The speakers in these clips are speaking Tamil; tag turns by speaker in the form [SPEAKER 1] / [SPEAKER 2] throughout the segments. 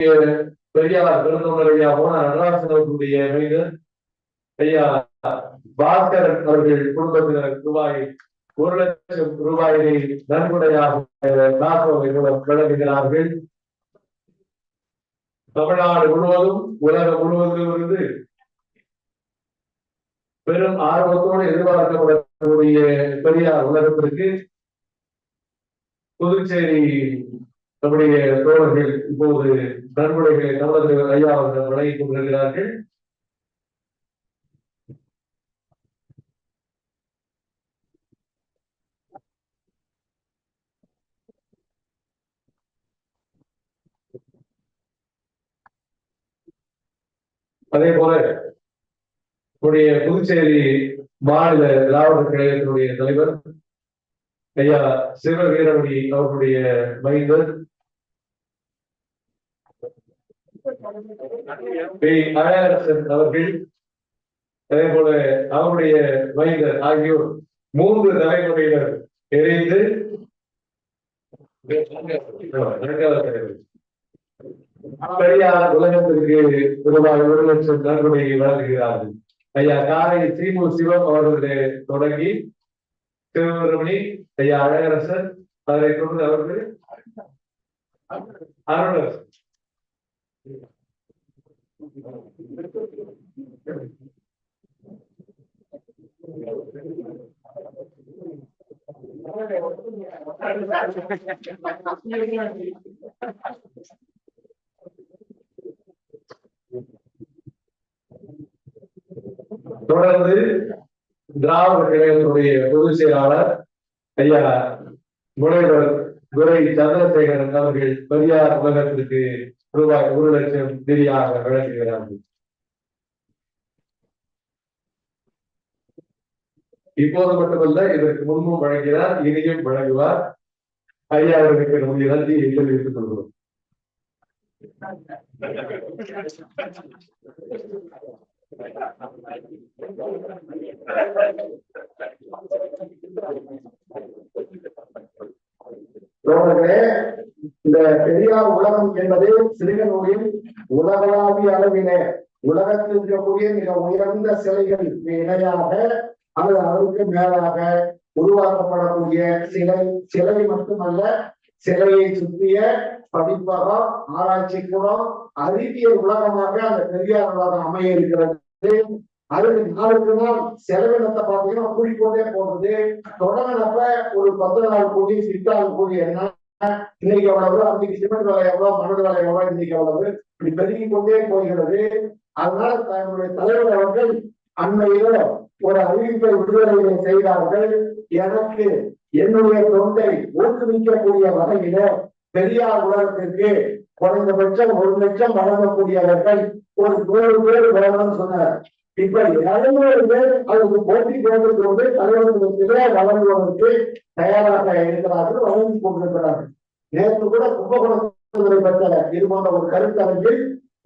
[SPEAKER 1] பெரியார் பெருந்தொண்டர் வழியா போன நடராசன் அவர்களுடைய மீது ஐயா பாஸ்கரன் அவர்கள் குடும்பத்தினருக்கு ரூபாய் ஒரு லட்சம் ரூபாயை நன்கொடையாக நாற்பது மூலம் வழங்குகிறார்கள். தமிழ்நாடு முழுவதும் உலகம் முழுவதிலும் இருந்து பெரும் ஆர்வத்தோடு எதிர்பார்க்கப்படக்கூடிய பெரியார் உலகத்திற்கு புதுச்சேரி நம்முடைய தோழர்கள் இப்போது நன்முறைகளை தமிழர்கள் ஐயா அவர்கள் வழங்கிக் கொண்டிருக்கிறார்கள். அதே போல நம்முடைய புதுச்சேரி மாநில திராவிட கழகத்தினுடைய தலைவர் ஐயா சிவ வீரமணி அவர்களுடைய மைந்தர் அழகரசன் அவர்கள் அதே போல அவருடைய மைந்தர் ஆகியோர் மூன்று தலைமுறையினர் எரிந்து பெரியார் உலகத்திற்கு ரூபாய் ஒரு லட்சம் நன்கொடையை வழங்குகிறார்கள். ஐயா காரை சீமு சிவம் அவர்களுடைய தொடங்கி சிவபெருமணி ஐயா அழகரசன் அதனை தொடர்ந்து அவர்கள் அருணரசன் தொடர்ந்து திராவிட கழகத்துடைய பொதுச் செயலாளர் ஐயா முனைவர் துரை சந்திரசேகரன் அவர்கள் பெரியார் உலகத்திற்கு ரூபாய் ஒரு லட்சம் நிதியாக வழங்குகிறார்கள். இப்போது மட்டுமல்ல இதற்கு முன்பும் வழங்கினார் இனியும் வழங்குவார். ஐயா அவர்களுக்கு நம்முடைய நன்றியை தெரிவித்துக் கொள்கிறோம்.
[SPEAKER 2] இந்த பெரியார் உலகம் என்பது சிறுகனூரில் உலகளாவிய அளவிலே உலகத்தில் இருக்கக்கூடிய மிக உயர்ந்த சிலைகள் இணையாக அல்லது அதற்கு மேலாக உருவாக்கப்படக்கூடிய சிலை சிலை மட்டுமல்ல சிலையை சுற்றிய படிப்பகம் ஆராய்ச்சி கூடம் அறிவியல் உலகமாக அந்த பெரியார் உலகம் அமைய இருக்கிறது. அதுக்கு நாளுக்கு நாள் செலவினத்தை பார்த்தீங்கன்னா கூடிக்கொண்டே போகுது. தொடங்கினப்ப ஒரு பத்து நாள் கூடி சித்தாள் கூடி என்ன? இன்னைக்கு எவ்வளவு? அன்னைக்கு சிமெண்ட் விலை எவ்வளவு மணல் விலை எவ்வளவு இன்னைக்கு எவ்வளவு? இப்படி பெருகி கொண்டே போகிறது. அதனால தன்னுடைய தலைவர் அவர்கள் அண்மையில ஒரு அறிவிப்பை விடுதலையை செய்தார்கள். எனக்கு என்னுடைய தொண்டை ஊக்குவிக்கக்கூடிய வகையில பெரியார் உலகத்திற்கு குறைந்தபட்சம் ஒரு லட்சம் வழங்கக்கூடியவர்கள் ஒரு நூறு பேர் வேணும்னு சொன்னார். இப்ப எழுநூறு பேர் அதுக்கு போட்டி போடுறது கொண்டு தலைவர்களுக்கு வழங்குவதற்கு தயாராக இருக்கிறார்கள் வழங்கி கொண்டிருக்கிறார்கள். நேற்று கூட கும்பகோணத்தை பெற்ற இது போன்ற ஒரு கருத்தரங்கில்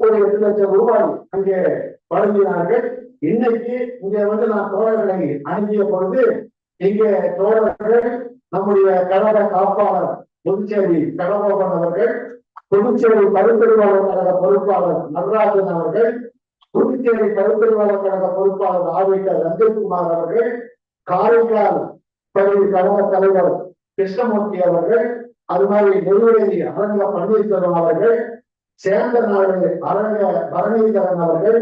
[SPEAKER 2] ஒரு எட்டு லட்சம் ரூபாய் அங்கே வழங்கினார்கள். இன்னைக்கு இங்க வந்து நான் தோழர்களை அணுகிய பொழுது இங்கே தோழர்கள் நம்முடைய கழக காப்பாளர் புதுச்சேரி கடகோபன் அவர்கள் புதுச்சேரி பருத்திருவாளர் கழக பொறுப்பாளர் நடராஜன் அவர்கள் புதுச்சேரி பருத்திருவாளர் கழக பொறுப்பாளர் ஆதிக்க ரஞ்சன்குமார் அவர்கள் காரைக்கால் பகுதி கழக தலைவர் கிருஷ்ணமூர்த்தி அவர்கள் அது மாதிரி நெல்வேலி அரங்க பன்னீர்செல்வம் அவர்கள் சேந்தநாடு அரங்க பரணிதரன் அவர்கள்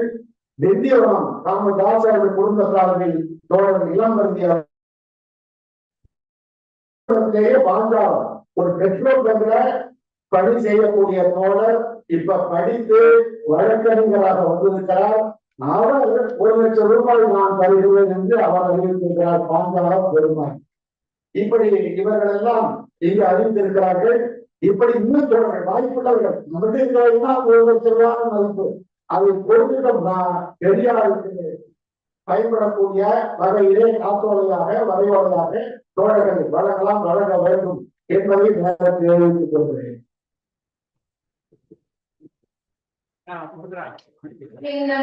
[SPEAKER 2] திண்டிவனம் நாம அவர்கள் குடும்ப சார்பில் தோழர் இளம் அவர்களே வாழ்ந்தார். ஒரு பெற்றோர் பங்க்ல பணி செய்யக்கூடிய தோழர் இப்ப படித்து வழக்கறிஞராக வந்திருக்கிறார். அவர் ஒரு லட்சம் ரூபாய் நான் தருகிறேன் என்று அவர் அறிவித்திருக்கிறார். பாஞ்சாலம் பெருமாள். இப்படி இவர்கள் எல்லாம் இங்கு அறிவித்திருக்கிறார்கள் இப்படி இன்னும் சொல்றேன் வாய்ப்புள்ளவர்கள். நம்முடைய ஒரு லட்சம் ரூபாய் மதிப்பு. அதை கொடுத்துட்டோம்னா பெரியாருக்கு பயன்படக்கூடிய வகையிலே காத்தோலையாக வரைவோலையாக தோழர்கள் வழங்கலாம் வழங்க வேண்டும் என்பதை நேரத்தில் தெரிவித்துக் கொள்கிறேன்.
[SPEAKER 3] இந்த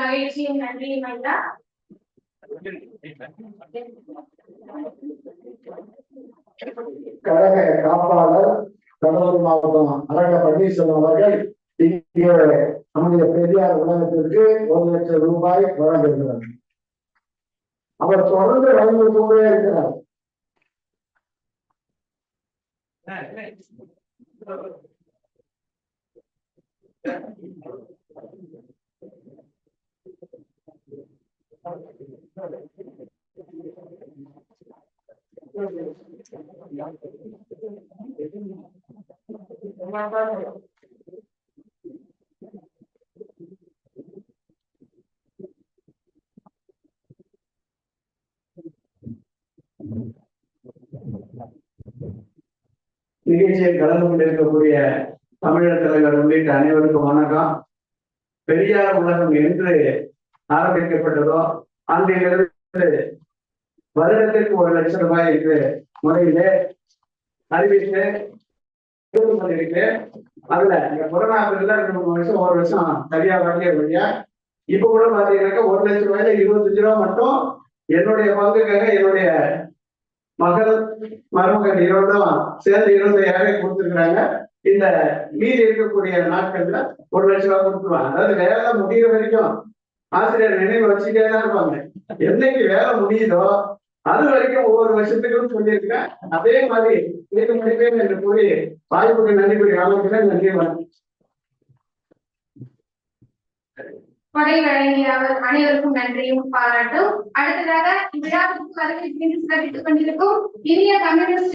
[SPEAKER 2] கழக காப்பாளர் கடலூர் மாவட்டம் அரங்க பன்னீர்செல்வம் அவர்கள் இங்கே நம்முடைய பெரியார் உலகத்திற்கு ஒரு லட்சம் ரூபாய் வழங்குகிறார். அவர் தொடர்ந்து வழங்கி கொண்டே இருக்கிறார்.
[SPEAKER 4] நிகழ்ச்சியில் கலந்து கொண்டிருக்கக்கூடிய தமிழர் தலைவர் உள்ளிட்ட அனைவருக்கும் வணக்கம். பெரியார் உலகம் என்று ஆரம்பிக்கப்பட்டதோ அன்றிலிருந்து வருடத்திற்கு ஒரு லட்சம் ரூபாய் என்று முறையிலே அறிவித்து அதுல இந்த கொரோனா பீரியட்ல ரெண்டு மூணு வருஷம் ஒரு வருஷம் சரியா வரலையே வழியா இப்ப கூட பாத்தீங்கன்னாக்கா ஒரு லட்சம் ரூபாயில இருபத்தஞ்சு ரூபா மட்டும் என்னுடைய பங்குக்காக என்னுடைய மகள் மருமகன் இருவரும் சேர்ந்து இருபத்தையாயிரம் கொடுத்துருக்குறாங்க. இந்த மீதி இருக்கக்கூடிய நாட்கள்ல ஒரு லட்சம் ரூபாய் கொடுத்துருவாங்க. அதாவது வேலை முடிகிற வரைக்கும் ஆசிரியர் நினைவு வச்சுட்டே தான் இருப்பாங்க. என்னைக்கு வேலை முடியுதோ அது வரைக்கும் ஒவ்வொரு வருஷத்துக்கும் சொல்லியிருக்கேன். அதே மாதிரி இது முடிப்பேன் என்று கூறி வாய்ப்புக்கு நன்றி கூறி ஆலோசனை நன்றி வணக்கம்
[SPEAKER 3] கொடை வழங்கிய அவர் அனைவருக்கும் நன்றியும் பாராட்டும். அடுத்ததாக இவ்விழாவிற்கு வருகை புரிந்து சிறப்பித்துக் கொண்டிருக்கும் இந்திய கம்யூனிஸ்ட்